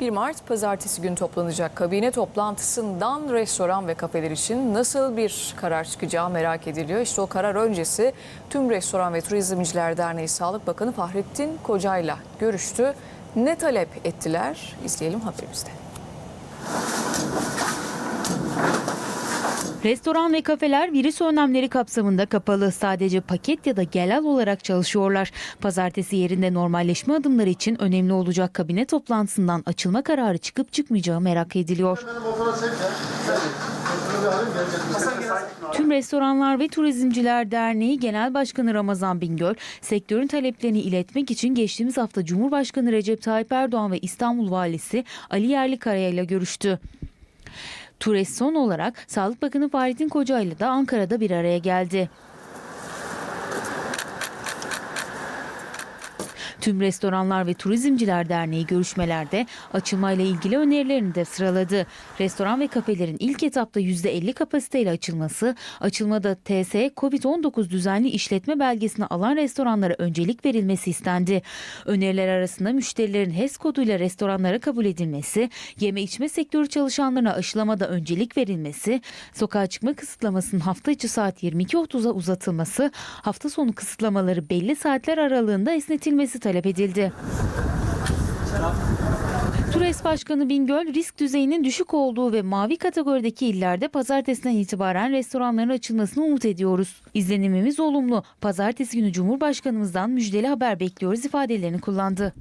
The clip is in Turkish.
1 Mart pazartesi günü toplanacak kabine toplantısından restoran ve kafeler için nasıl bir karar çıkacağı merak ediliyor. İşte o karar öncesi tüm Restoran ve Turizmciler Derneği Sağlık Bakanı Fahrettin Koca'yla görüştü. Ne talep ettiler? İzleyelim haberimizde. Restoran ve kafeler virüs önlemleri kapsamında kapalı. Sadece paket ya da gelal olarak çalışıyorlar. Pazartesi yerinde normalleşme adımları için önemli olacak kabine toplantısından açılma kararı çıkıp çıkmayacağı merak ediliyor. Tüm Restoranlar ve Turizmciler Derneği Genel Başkanı Ramazan Bingöl, sektörün taleplerini iletmek için geçtiğimiz hafta Cumhurbaşkanı Recep Tayyip Erdoğan ve İstanbul Valisi Ali Yerlikaya ile görüştü. Tures son olarak Sağlık Bakanı Fahrettin Koca ile de Ankara'da bir araya geldi. Tüm Restoranlar ve Turizmciler Derneği görüşmelerde açılmayla ilgili önerilerini de sıraladı. Restoran ve kafelerin ilk etapta %50 kapasiteyle açılması, açılmada TS COVID-19 düzenli işletme belgesini alan restoranlara öncelik verilmesi istendi. Öneriler arasında müşterilerin HES koduyla restoranlara kabul edilmesi, yeme içme sektörü çalışanlarına aşılamada öncelik verilmesi, sokağa çıkma kısıtlamasının hafta içi saat 22.30'a uzatılması, hafta sonu kısıtlamaları belli saatler aralığında esnetilmesi talep edildi. TURES Başkanı Bingöl, risk düzeyinin düşük olduğu ve mavi kategorideki illerde pazartesinden itibaren restoranların açılmasını umut ediyoruz. İzlenimimiz olumlu. Pazartesi günü Cumhurbaşkanımızdan müjdeli haber bekliyoruz ifadelerini kullandı.